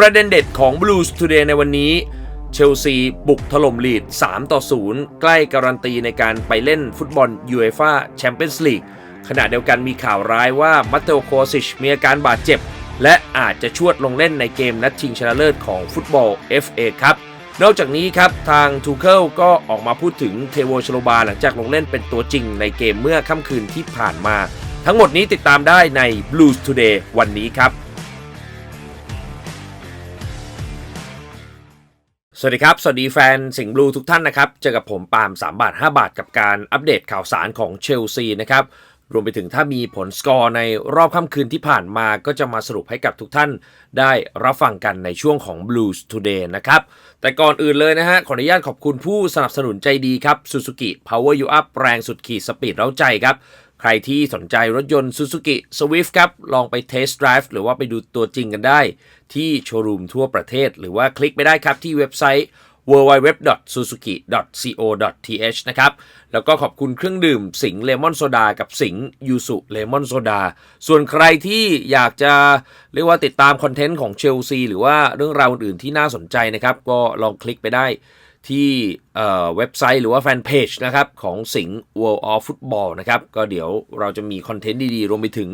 ประเด็นเด็ดของ Blues Today ในวันนี้ เชลซีบุกถล่มลีด 3 ต่อ 0 ใกล้การันตีในการไปเล่นฟุตบอลยูเอฟ่าแชมเปี้ยนส์ลีกขณะเดียวกันมีข่าวร้ายว่ามัตเตโอโคซิชมีอาการบาดเจ็บ และอาจจะชวดลงเล่นในเกมนัดชิงชนะเลิศของฟุตบอล FA ครับนอกจากนี้ครับ ทางทูเคิลก็ออกมาพูดถึงเทโวชโลบาหลังจากลงเล่นเป็นตัวจริงในเกมเมื่อค่ำคืนที่ผ่านมา ทั้งหมดนี้ติดตามได้ใน Blues Today วันนี้ครับ สวัสดีครับ สวัสดีแฟนสิงห์บลูทุกท่านนะครับ เจอกับผมปาล์ม3 บาท 5 บาทกับการอัปเดตข่าวสารของเชลซีนะครับ รวมไปถึงถ้ามีผลสกอร์ในรอบค่ำคืนที่ผ่านมาก็จะมาสรุปให้กับทุกท่านได้รับฟังกันในช่วงของ Blues Today นะครับ แต่ก่อนอื่นเลยนะฮะ ขออนุญาตขอบคุณผู้สนับสนุนใจดีครับ Suzuki Power You Up แรงสุดขีดสปีดเร้าใจครับ ใครที่สนใจรถยนต์ Suzuki Swift ครับ ลองไปเทสต์ไดรฟ์หรือว่าไปดูตัวจริงกันได้ ที่โชว์รูมทั่วประเทศ หรือว่าคลิกไปได้ครับที่เว็บไซต์ www.suzuki.co.th นะครับ แล้วก็ขอบคุณเครื่องดื่มสิงเลมอนโซดากับสิงยูสุเลมอนโซดา ส่วนใครที่อยากจะเรียกว่าติดตามคอนเทนต์ของเชลซีหรือว่าเรื่องราวอื่นๆที่น่าสนใจนะครับ ก็ลองคลิกไปได้ ที่เว็บไซต์หรือว่าแฟนเพจนะครับของสิงห์ World of Football นะครับ ก็เดี๋ยวเราจะมีคอนเทนต์ดีๆ รวมไปถึง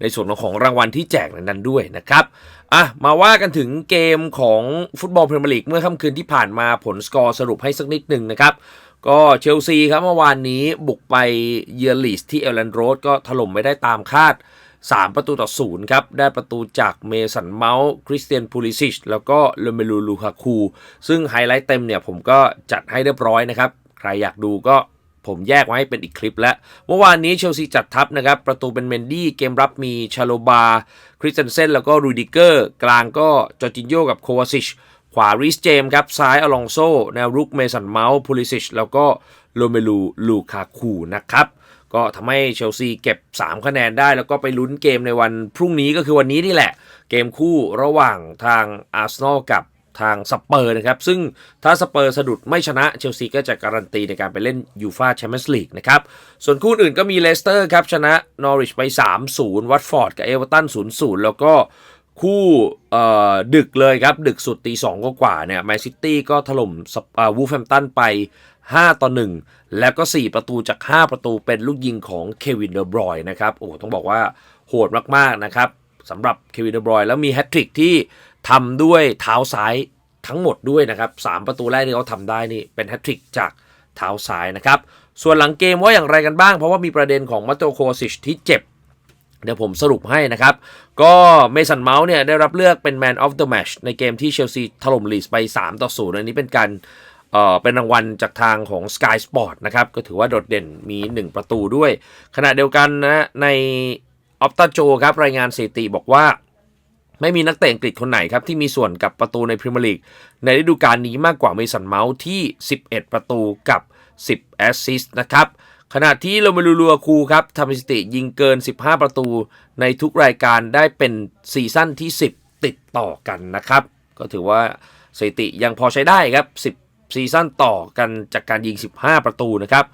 ในส่วนของรางวัลที่แจกในนั้นด้วยนะครับอะมาว่ากันถึงเกมของฟุตบอลพรีเมียร์ลีกเมื่อค่ำคืนที่ผ่านมาผลสกอร์สรุปให้สักนิดหนึ่งนะครับก็เชลซีครับเมื่อวานนี้บุกไปเยือนลีสที่เอลแลนโรดก็ถล่มไม่ได้ตามคาด 3 ประตูต่อศูนย์ครับ ได้ประตูจากเมสันเมาส์คริสเตียนพูลิซิชแล้วก็เลเมลูลูคาคู ซึ่งไฮไลท์เต็มเนี่ยผมก็จัดให้เรียบร้อยนะครับ ใครอยากดูก็ผมแยกไว้ให้เป็นอีกคลิปแล้ว เมื่อวานนี้เชลซีจัดทัพนะครับ ประตูเป็นเมนดี้ เกมรับมีชาโลบา คริสเตนเซนแล้วก็รูดิเกอร์ กลางก็จอร์จินโยกับโควาซิช ขวาริสเจมครับ ซ้ายอลองโซ แนวรุกเมสันเมาส์พูลิซิช แล้วก็โลเมลูลูคาคูนะครับ ก็ทำให้เชลซีเก็บ 3 คะแนนได้ แล้วก็ไปลุ้นเกมในวันพรุ่งนี้ก็คือวันนี้นี่แหละ เกมคู่ระหว่างทางอาร์เซนอลกับทางสเปอร์นะครับ ซึ่งถ้าสเปอร์สะดุดไม่ชนะเชลซีก็จะการันตีในการไปเล่นยูฟาแชมเปี้ยนส์ลีกนะครับ ส่วนคู่อื่นก็มีเลสเตอร์ครับ ชนะนอริชไป 3-0 วัตฟอร์ดกับเอเวอร์ตัน 0-0 แล้วก็คู่ดึกเลยครับ ดึกสุดตีสองกว่าเนี่ยแมนซิตี้ก็ถล่มวูฟแฮมตันไป 5 ต่อ 1 แล้วก็ 4 ประตูจาก 5 ประตูเป็นลูกยิงของเควินเดอร์บรอยนะครับ โอ้ต้องบอกว่าโหดมากๆนะครับสำหรับเควินเดอร์บรอยแล้วมีแฮตทริกที่ทำด้วยเท้าซ้ายทั้งหมดด้วยนะครับสประตูแรกที่เขาทำได้นี่เป็นแฮตทริกจากเท้าซ้ายนะครับ ส่วนหลังเกมว่าอย่างไรกันบ้าง เพราะว่ามีประเด็นของมาโตโคซิชที่เจ็บ เดี๋ยวผมสรุปให้นะครับ ก็เมสันเมาส์เนี่ยได้รับเลือกเป็น Man of the Match ในเกมที่เชลซีถล่มลีสไป 3 ต่อ 0 อันนี้เป็นการ เอ่อเป็นรางวัลจากทางของ Sky Sport นะครับ ก็ถือว่าโดดเด่นมี 1 ประตูด้วย ขณะเดียวกันนะในออฟตาโจครับรายงานสถิติบอกว่าไม่มีนักเตะอังกฤษคนไหนครับ ที่มีส่วนกับประตูในพรีเมียร์ลีกในฤดูกาลนี้มากกว่าเมสันเมาส์ที่ 11 ประตูกับ 10 แอสซิสต์นะครับขณะที่โรเมลูลัวคูครับทำสถิติยิงเกิน 15 ประตูในทุกรายการได้เป็นซีซั่นที่ 10 ติดต่อกันนะครับ ก็ถือว่าสถิติยังพอใช้ได้ครับ10 ซีซั่นต่อกันจากการยิง 15 ประตูนะครับ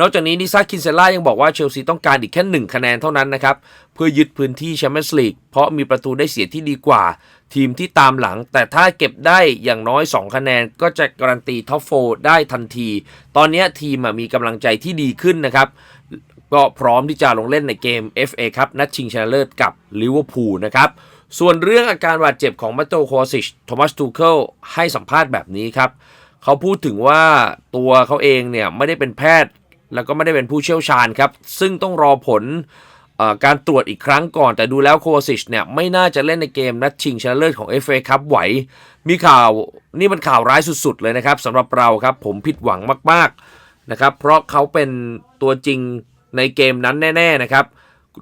นอกจากนี้นิซาคินเซล่ายังบอกว่าเชลซีต้องการอีกแค่ 1 คะแนนเท่านั้นนะครับ เพื่อยึดพื้นที่แชมเปี้ยนส์ลีกเพราะมีประตูได้เสียที่ดีกว่า ทีมที่ตามหลัง แต่ถ้าเก็บได้อย่างน้อย 2 คะแนนก็จะการันตีท็อปโฟได้ทันที ตอนนี้ทีมมีกำลังใจที่ดีขึ้นนะครับ ก็พร้อมที่จะลงเล่นในเกม FA ครับนัดชิงชนะเลิศกับลิเวอร์พูลนะครับส่วนเรื่องอาการบาดเจ็บของมาโตโคซิชโทมัสทูเคิลให้สัมภาษณ์แบบนี้ครับ เขาพูดถึงว่าตัวเขาเองเนี่ยไม่ได้เป็นแพทย์ แล้วก็ไม่ได้เป็นผู้เชี่ยวชาญครับ ซึ่งต้องรอผลการตรวจอีกครั้งก่อน แต่ดูแล้วโควาซิชเนี่ยไม่น่าจะเล่นในเกมนัดชิงชนะเลิศของ FA ครับไหว มีข่าวนี่มันข่าวร้ายสุดๆเลยนะครับสำหรับเราครับผมผิดหวังมากๆนะครับเพราะเขาเป็นตัวจริงในเกมนั้นแน่ๆนะครับ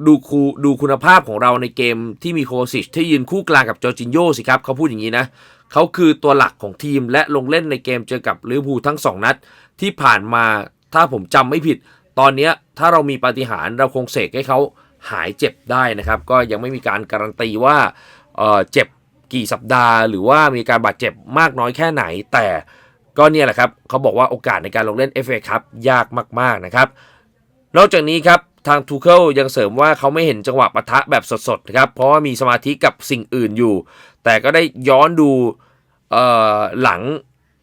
ดูคูดูคุณภาพของเราในเกมที่มีโควาซิชที่ยืนคู่กลางกับจอร์จินโยสิครับเขาพูดอย่างนี้นะ เขาคือตัวหลักของทีมและลงเล่นในเกมเจอกับลิเวอร์พูลทั้ง 2 นัด ที่ผ่านมาถ้าผมจำไม่ผิด ตอนนี้ถ้าเรามีปาฏิหาริย์เราคงเสกให้เขาหายเจ็บได้นะครับ ก็ยังไม่มีการการันตีว่าเเจ็บกี่สัปดาห์ หรือว่ามีการบาดเจ็บมากน้อยแค่ไหน แต่ก็เนี่ยแหละครับเขาบอกว่าโอกาสในการลงเล่น FA ครับยากมาก ๆนะครับ นอกจากนี้ครับ ทางทูเคิลยังเสริมว่าเขาไม่เห็นจังหวะปะทะแบบสดๆนะครับ เพราะว่ามีสมาธิกับสิ่งอื่นอยู่ แต่ก็ได้ย้อนดูหลัง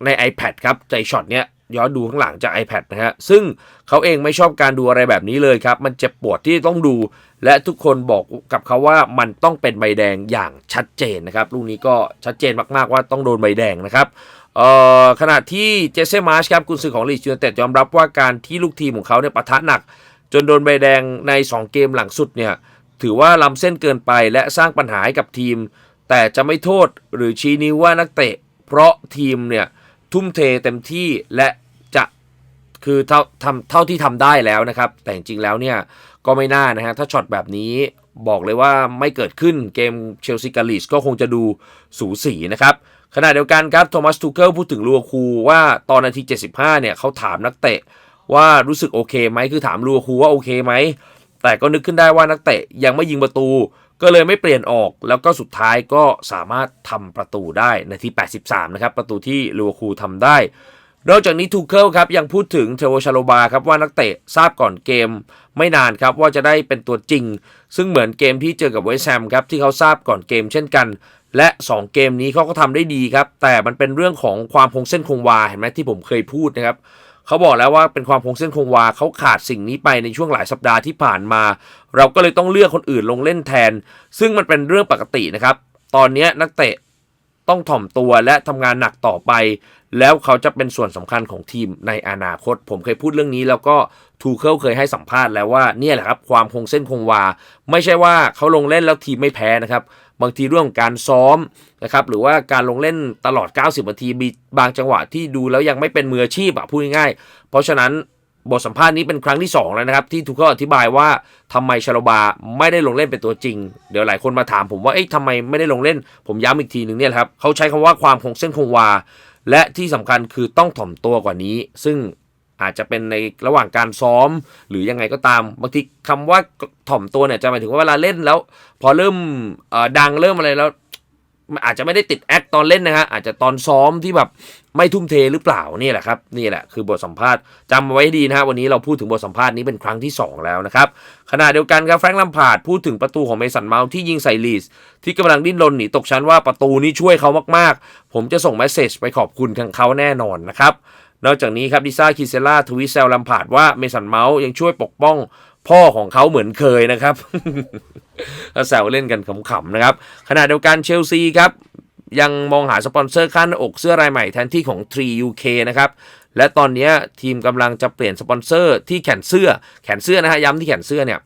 ใน iPad ครับใจช็อตเนี้ยย้อนดูข้างหลังจาก iPad นะฮะ ซึ่งเขาเองไม่ชอบการดูอะไรแบบนี้เลยครับ มันเจ็บปวดที่ต้องดู และทุกคนบอกกับเขาว่ามันต้องเป็นใบแดงอย่างชัดเจนนะครับ ลูกนี้ก็ชัดเจนมากๆว่าต้องโดนใบแดงนะครับขณะที่เจสเซ่มาร์ชครับกุนซือของลีดยูไนเต็ดยอมรับว่าการที่ลูกทีมของเขาเนี่ยปะทะหนัก จนโดนใบแดงใน 2 เกมหลังสุดเนี่ยถือว่าล้ำเส้นเกินไปและสร้างปัญหาให้กับทีม แต่จะไม่โทษหรือชี้นิ้วว่านักเตะ เพราะทีมเนี่ยทุ่มเทเต็มที่และจะคือเท่าทำเท่าที่ทำได้แล้วนะครับ แต่จริงแล้วเนี่ยก็ไม่น่านะฮะถ้าช็อตแบบนี้บอกเลยว่าไม่เกิดขึ้นเกมเชลซีกาลิสก็คงจะดูสูสีนะครับขณะเดียวกันครับโทมัสทูเกิลพูดถึงลูอาคูว่าตอนนาที 75 เนี่ยเขาถามนักเตะ ว่ารู้สึกโอเคไหมคือถามลูอคูว่าโอเคไหมแต่ก็นึกขึ้นได้ว่านักเตะยังไม่ยิงประตู ก็เลยไม่เปลี่ยนออก แล้วก็สุดท้ายก็สามารถทำประตูได้ในที่ 83 นะครับ ประตูที่ลูอคูทำได้ นอกจากนี้ทูเคิลครับยังพูดถึงเทโวชาโลบาครับว่านักเตะทราบก่อนเกมไม่นานครับว่าจะได้เป็นตัวจริง ซึ่งเหมือนเกมที่เจอกับเวสต์แฮมครับที่เขาทราบก่อนเกมเช่นกันและ 2 เกมนี้เขาก็ทำได้ดีครับ แต่มันเป็นเรื่องของความคงเส้นคงวาเห็นไหมที่ผมเคยพูดนะครับ เขาบอกแล้วว่าเป็นความคงเส้นคงวาเขาขาดสิ่งนี้ไปในช่วงหลายสัปดาห์ที่ผ่านมา เราก็เลยต้องเลือกคนอื่นลงเล่นแทน ซึ่งมันเป็นเรื่องปกตินะครับ ตอนนี้นักเตะต้องถ่อมตัวและทำงานหนักต่อไป แล้วเขาจะเป็นส่วนสำคัญของทีมในอนาคต ผมเคยพูดเรื่องนี้แล้วก็ทูเคิลเคยให้สัมภาษณ์แล้วว่าเนี่ยแหละครับความคงเส้นคงวา ไม่ใช่ว่าเขาลงเล่นแล้วทีมไม่แพ้นะครับ บางทีเรื่องการซ้อมนะครับหรือว่าการลงเล่นตลอด 90 นาทีมีบางจังหวะที่ดูแล้วยังไม่เป็นมืออาชีพอะพูดง่ายๆเพราะฉะนั้นบทสัมภาษณ์นี้เป็นครั้งที่ 2 แล้วนะครับ ที่ทุกคนอธิบายว่าทำไมชาโลบาไม่ได้ลงเล่นเป็นตัวจริง เดี๋ยวหลายคนมาถามผมว่าเอ๊ะทำไมไม่ได้ลงเล่น ผมย้ำอีกทีหนึ่งเนี่ยครับเขาใช้คำว่าความคงเส้นคงวา และที่สำคัญคือต้องถ่อมตัวกว่านี้ ซึ่ง อาจจะเป็นในระหว่างการซ้อม หรือยังไงก็ตามบางทีคำว่าถ่อมตัวเนี่ยจะหมายถึงว่าเวลาเล่นแล้ว พอเริ่มดังเริ่มอะไรแล้วอาจจะไม่ได้ติดแอคตอนเล่นนะฮะอาจจะตอนซ้อมที่แบบไม่ทุ่มเทหรือเปล่านี่แหละครับนี่แหละคือบทสัมภาษณ์จำเอาไว้ดีนะฮะวันนี้เราพูดถึงบทสัมภาษณ์นี้เป็นครั้งที่ 2 แล้วนะครับขณะเดียวกันครับแฟรงค์ลัมพาร์ดพูดถึงประตูของเมสันเมาส์ที่ยิงใส่ลีสที่กำลังดิ้นรนหนีตกชั้นว่าประตูนี้ช่วยเขามากๆ ผมจะส่งเมสเซจไปขอบคุณทางเขาแน่นอนนะครับ นอกจากนี้ครับดิซ่าคิเซล่าทวิเซลลัมพาดว่าเมสันเมาส์ยังช่วยปกป้องพ่อของเขาเหมือนเคยนะครับก็แซวเล่นกันขำๆนะครับขณะเดียวกันเชลซีครับ ยังมองหาสปอนเซอร์ขั้นอกเสื้อรายใหม่แทนที่ของ 3UK นะครับและตอนนี้ทีมกำลังจะเปลี่ยนสปอนเซอร์ที่แขนเสื้อแขนเสื้อนะฮะย้ำที่แขนเสื้อเนี่ย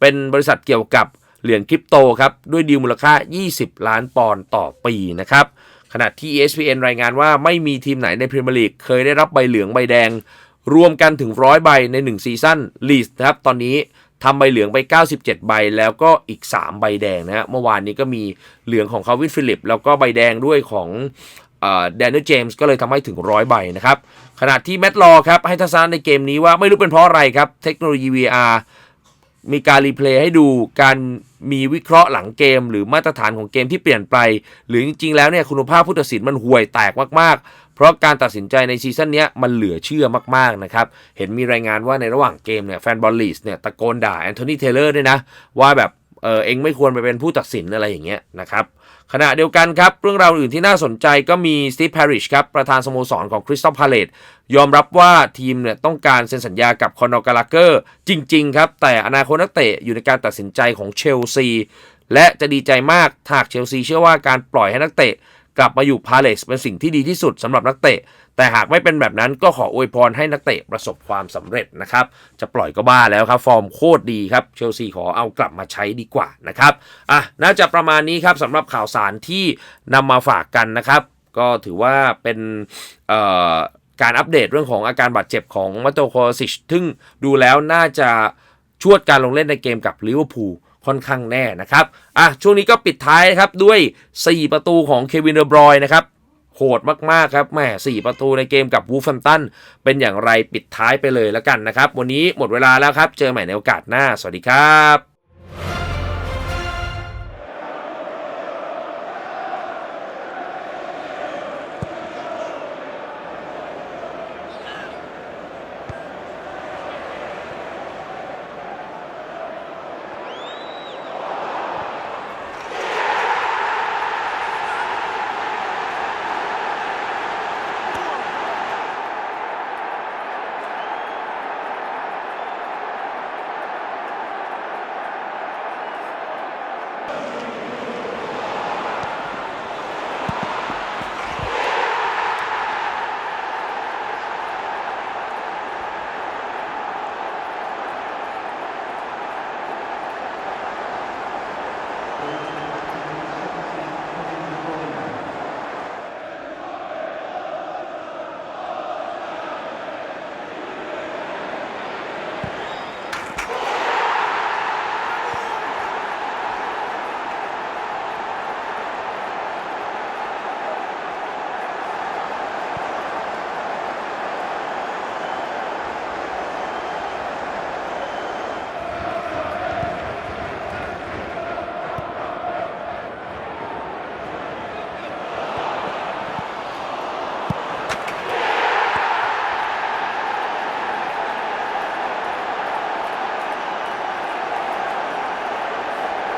เป็นบริษัทเกี่ยวกับเหรียญคริปโตครับด้วยดีลมูลค่า 20 ล้านปอนด์ต่อปีนะครับ ขณะที่ ESPN รายงานว่าไม่มีทีมไหนในพรีเมียร์ลีกเคยได้รับใบเหลืองใบแดง รวมกันถึงร้อยใบใน 1 ซีซั่นลีสนะครับ ตอนนี้ทำใบเหลืองไป 97 ใบ แล้วก็อีก 3 ใบแดงนะฮะเมื่อวานนี้ก็มีเหลืองของคาวินฟิลิป แล้วก็ใบแดงด้วยของแดนนี่เจมส์ก็เลยทำให้ถึงร้อยใบนะครับ ขณะที่แมตต์ลอครับให้ทัศนะในเกมนี้ว่าไม่รู้เป็นเพราะอะไรครับ เทคโนโลยี VR มีการรีเพลย์ให้ดูการมีวิเคราะห์หลังเกม หรือมาตรฐานของเกมที่เปลี่ยนไป หรือจริงๆแล้วเนี่ยคุณภาพผู้ตัดสินมันห่วยแตกมากๆ เพราะการตัดสินใจในซีซั่นนี้มันเหลือเชื่อมากๆนะครับ เห็นมีรายงานว่าในระหว่างเกมเนี่ยแฟนบอลลีสเนี่ยตะโกนด่าแอนโทนีเทเลอร์ด้วยนะ ว่าแบบเออเองไม่ควรไปเป็นผู้ตัดสินอะไรอย่างเงี้ยนะครับ ขณะเดียวกันครับ เรื่องราวอื่นที่น่าสนใจก็มีสตีฟแพริชครับ ประธานสโมสรของคริสตัลพาเลตยอมรับว่าทีมเนี่ยต้องการเซ็นสัญญากับคอนอร์กาลาเกอร์จริง ๆ ครับ แต่อนาคตนักเตะอยู่ในการตัดสินใจของเชลซี และจะดีใจมากหากเชลซีเชื่อว่าการปล่อยให้นักเตะ กลับมาอยู่พาเลสเป็นสิ่งที่ดีที่สุดสำหรับนักเตะ แต่หากไม่เป็นแบบนั้นก็ขออวยพรให้นักเตะประสบความสำเร็จนะครับ จะปล่อยก็บ้าแล้วครับ ฟอร์มโคตรดีครับ เชลซีขอเอากลับมาใช้ดีกว่านะครับอะน่าจะประมาณนี้ครับสำหรับข่าวสารที่นำมาฝากกันนะครับ ก็ถือว่าเป็นเอ่อการอัปเดตเรื่องของอาการบาดเจ็บของมาโตโคซิชซึ่งดูแล้วน่าจะชวดการลงเล่นในเกมกับลิเวอร์พูล ค่อนข้างแน่นะครับอะช่วงนี้ก็ปิดท้ายครับด้วย 4 ประตูของเควินเดอร์บรอยนะครับโหดมาก ๆ ครับแหมสี่ประตูในเกมกับวูฟันตัน เป็นอย่างไรปิดท้ายไปเลยแล้วกันนะครับ วันนี้หมดเวลาแล้วครับ เจอใหม่ในโอกาสหน้า สวัสดีครับ